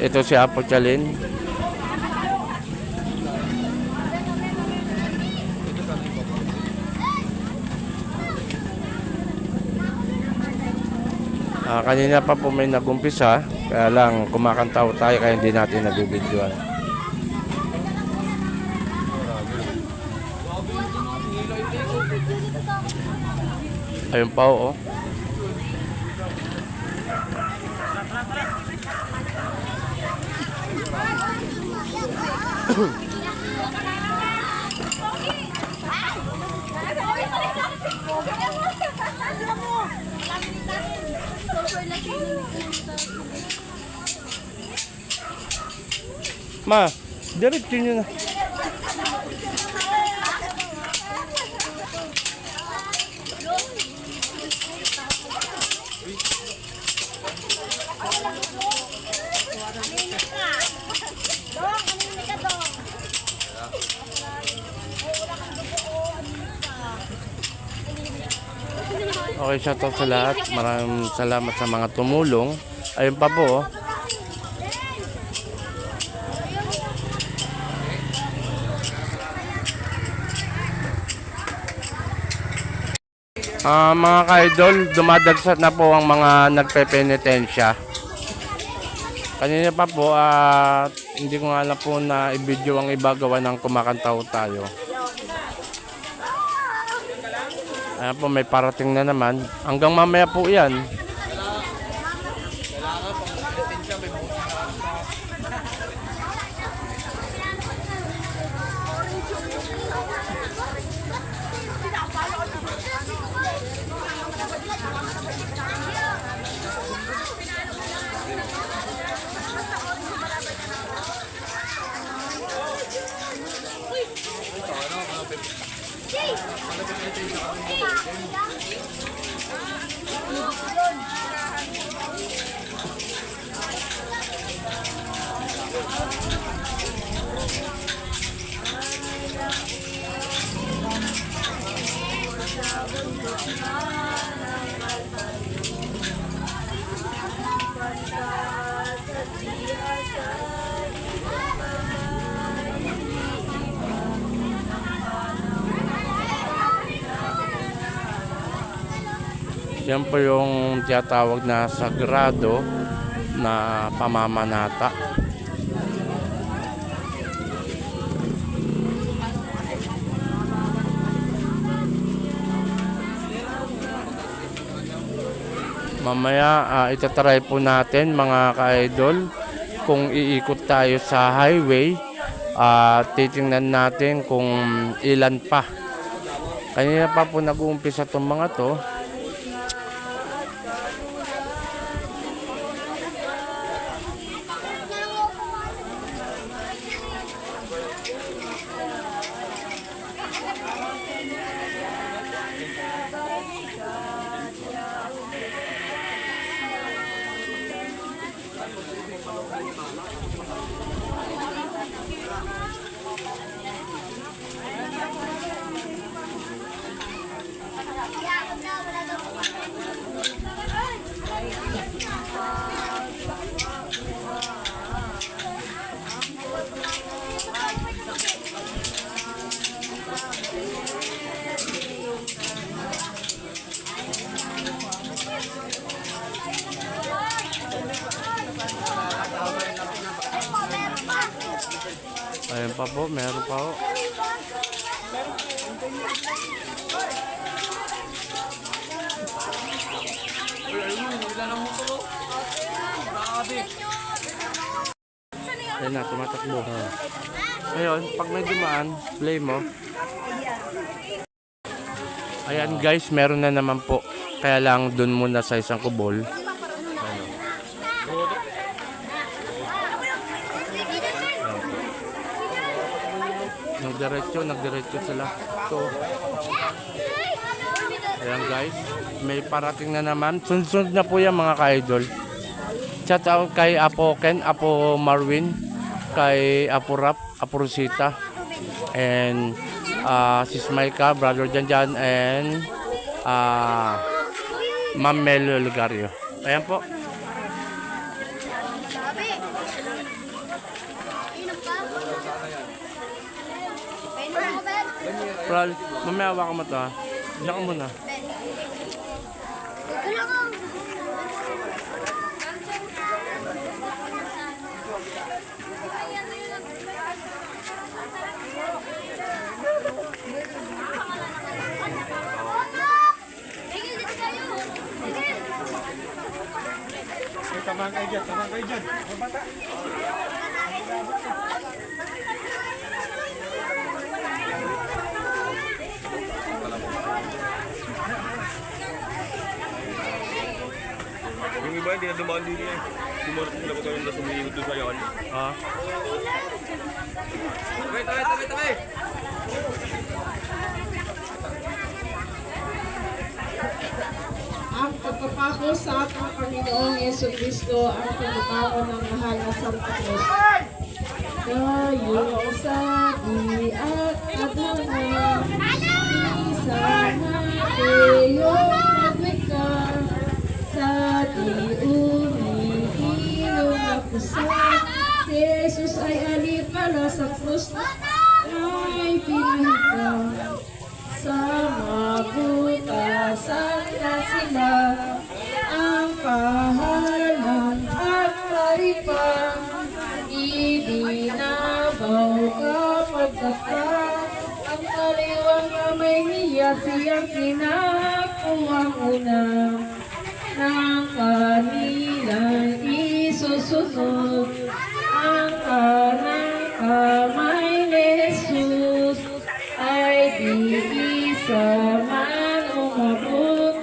Ito si Apo Chalin. Ah, kanina pa po may nagumpisa, kaya lang kumakantaw tayo kaya hindi natin nabibidyoan. Ayun pa oh. Ma, diretso nyo na. Okay, shoutout sa lahat. Maraming salamat sa mga tumulong. Ayun pa po. Ah, mga ka-idol, dumadagsat na po ang mga nagpe-penitensya. Kanina pa po, ah, hindi ko nga alam po na i-video ang iba gawa ng kumakantaw tayo. Ayan po, may parating na naman. Hanggang mamaya po yan. Yan yung tinatawag na sagrado na pamamanata. Mamaya ah, itatry po natin mga ka-idol kung iikot tayo sa highway at titingnan natin kung ilan pa. Kanina pa po nag-uumpisa itong mga to. Ayun pa po, meron pa po. Ayun na, tumatakbo. Ayun, pag may dumaan, play mo. Ayan guys, meron na naman po. Kaya lang dun muna sa isang kubol. Ano. Nagdiretso, nagdiretso sila. So, ayan guys, may parating na naman. Sunod-sunod na po yan mga ka-idol. Shout out kay Apo Ken, Apo Marwin, kay Apo Rap, Apo Rosita, and uh, Sis Maika, Brother Janjan, and uh, Ma'am Melo Lugario. Ayan po. Pral, mamaya hawakan mo to ha. Diyan ka muna. Samahan kayo dyan, samahan kayo dyan. Mga Yung iba hindi na dumaan din eh. Dumaan sila ko tayo na sumihingot doon sa yan. Ha? Takay, takay, takay, takay! ang pagpapako sa ating Panginoong Yeso Kristo ang pagpapako ng mahal na Santa Cruz. Kayo sa di at kadungan, isama kayo nagwika, sa umihilong na pusa. Si Jesus ay alipala sa krus, ay pinahigang sa mabutasan na sila ang pahalang at karipang ibinabaw kapag dapat ang kaliwang kamay niya siyang pinakuwang una ng kanilang isusunod. Ang kanang kamay ni Jesus ay di isa man umabot.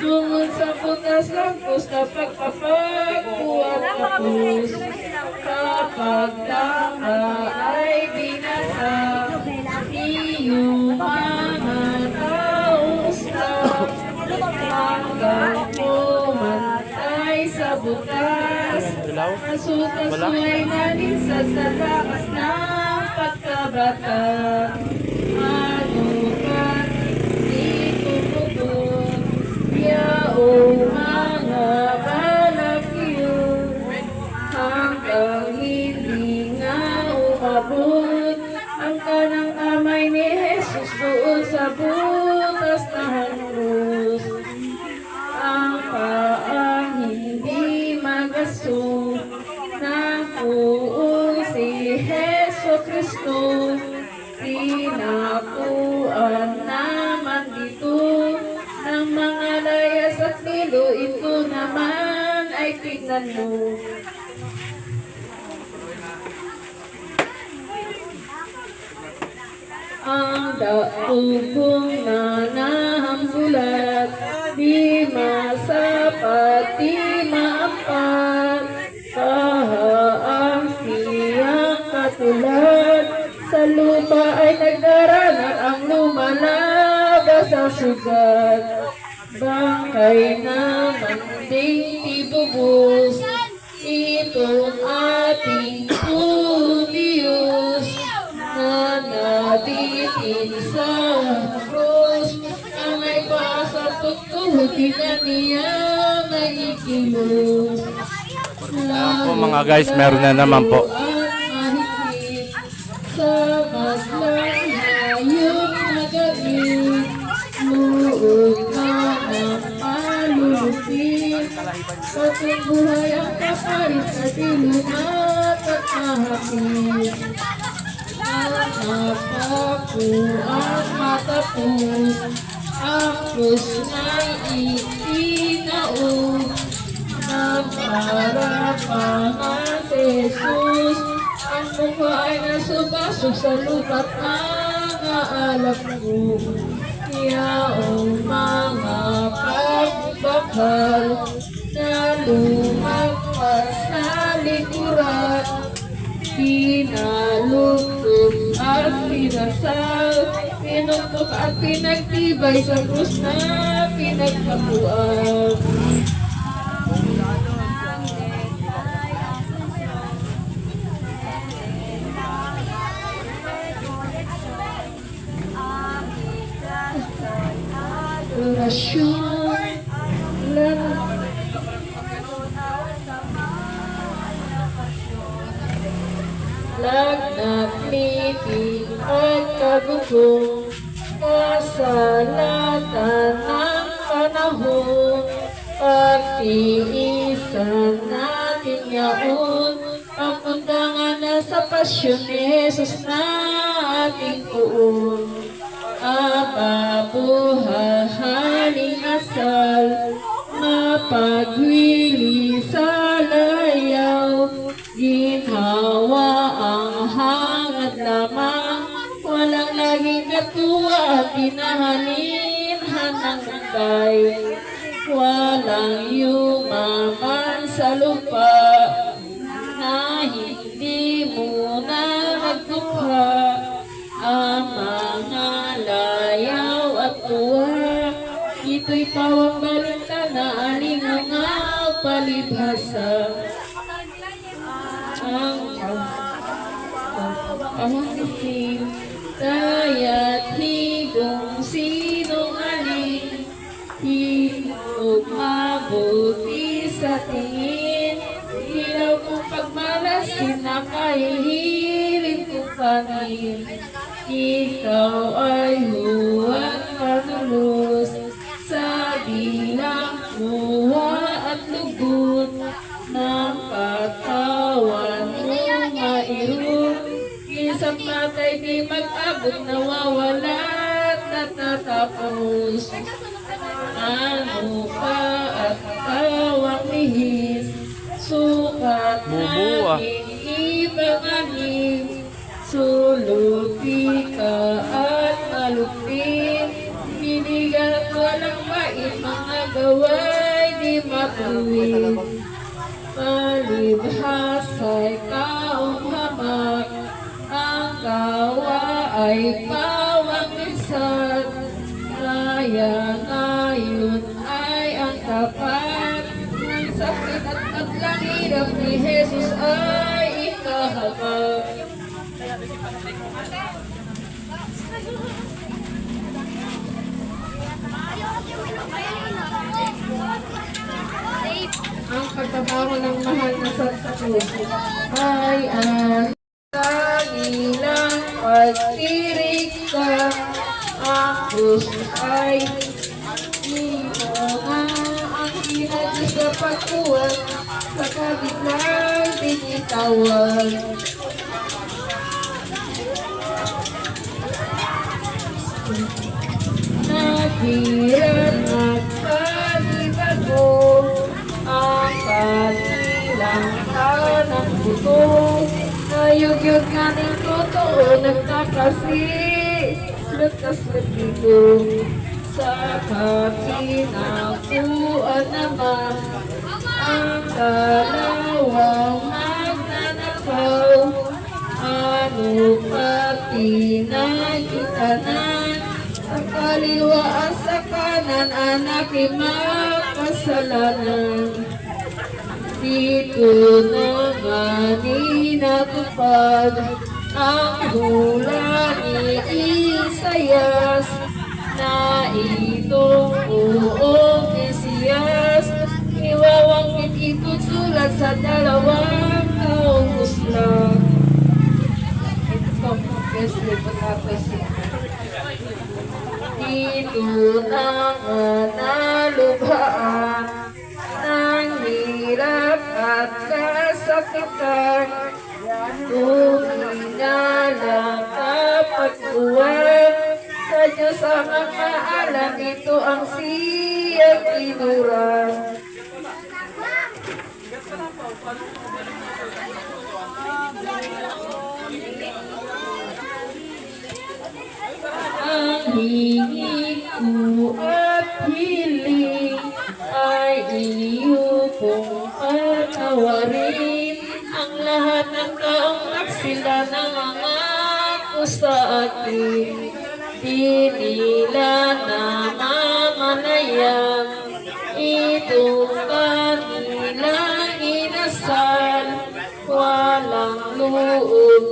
Tungon sa butas ng pus na pagpapagbuhat tapos Kapag Ay nalinsas sa lakas ng pagkabata. Ka di tumugon? Yao mga balakyo. Hanggang hindi nga umabot. Ang kanang kamay ni Jesus doon sa butas mo. ang daugong na nahambulat, di masapat, di maapat, kahaang siyang katulad, sa lupa ay nagdaranas ang lumalabas sa sugat, bangkay naman ding ibubus, itong ating Diyos na nabitin sa krus ang may pasa tutuhod na niya naikilos. Ayan po mga guys, meron na naman po. Pating buhay ang kapalit dilumat at mahapit. Napako ang matapos, ang krus na'y itinaon. Nagparapangan si Jesus, ang mukha ay nasubasok sa lupa't mga alap mo. Yaong mga pagbakal lumagpas sa likuran, Pinalugtog at pinasal, pinuntok at pinagtibay sa krus na pinagpakuan. Sa pasyon ni Jesus na ating puon. Aba buhahaling asal, mapagwili sa layaw, ginawa ang hangad lamang, walang laging katuwa, pinahalinhan ng bukay. Nagdukha ang mga layaw at tuwa. Ito'y pawang balita na alingangaw palibhasa. Ang sisim, kaya't higong sinungaling, Hinog mabuti sa tingin, Ilaw kong pagmalasin na panin. Ikaw ay huwag manulos sa bilang buwa at lugod ng katawan mo mairot. Isang patay di mag-abot nawawala at natatapos. Ano pa at tawang lihis Sukat Bubu, ah. Suluti ka at malupit. Binigan walang bait Mga gaway di matuwid. Palibhasa'y kaong hamak Ang kawa ay pawang isat Ang pagbabago ng mahal na Santa Cruz ay ang kagilang pagtirig ka ang krus ay ito nga ang pinagis sa pagkuhan sa kabiglang binitawan. Naghirap at panibago ang kanilang kanang buto. Nayugyog nga ng totoo, nagtakasi, lutas dito. Sa kapinakuan naman, ang dalawang magnanakaw. Ano pa pinagitanan, sa kaliwa at sa kanan, anak makasalanan. Dito naman inatupad ang hula ni Isayas na itong buong Mesiyas iwawangit itutulad sa dalawang kaubos lang. Ito Wesley Pagkapasya. Dito na nga nalubhaan ng hirap at kasakitan. Tuminala kapag buwan sa Diyos ang makaalam, ito ang siyang inuran. Ang hingin ko at hiling ay pong patawarin ang lahat ng kaungat sila nangangako sa. Di nila namamanayang itong kanilang inasal. Walang loob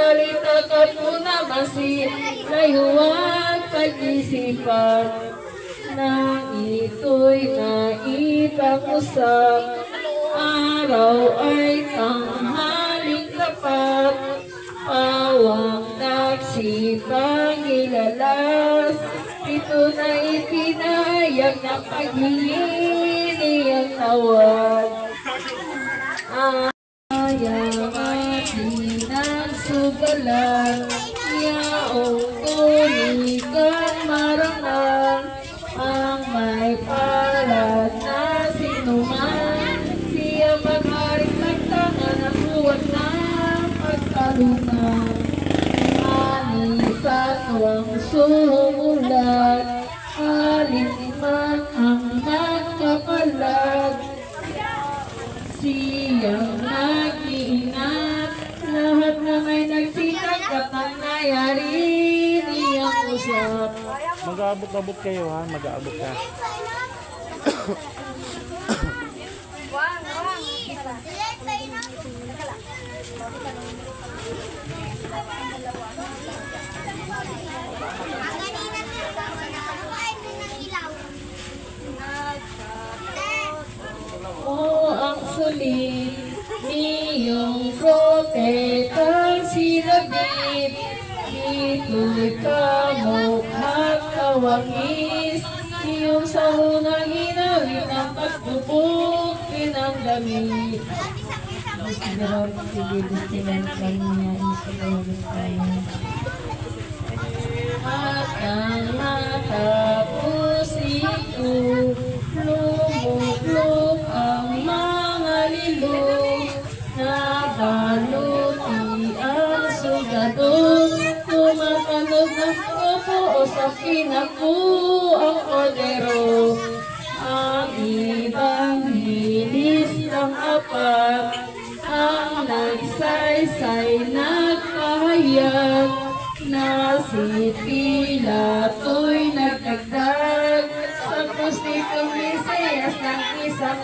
salita ka po na masin Layo ang pag-isipan Na ito'y naita ko Araw ay tanghaling tapat. Pawang nagsipang ilalas Ito na itinayag na paghihini ang tawag. Ayaw pinagsugalan, Mag-aabot-abot kayo ha, mag-aabot ka. O ang sulit niyong propetang sinabit, ito'y kamukha pinangdamit. Sigurado pagbibistinan kanya isulong kanya. At ang matapos ito, lumuklok ang mga lilo, nabaluti ang sugadong, tumatanog ng pupo sa pinako ang kordero. Ang ibang ng apat, ang nagsaysay nagpahayag, na si Pilato'y nagdagdag. Sa pustikong Mesiyas ng isang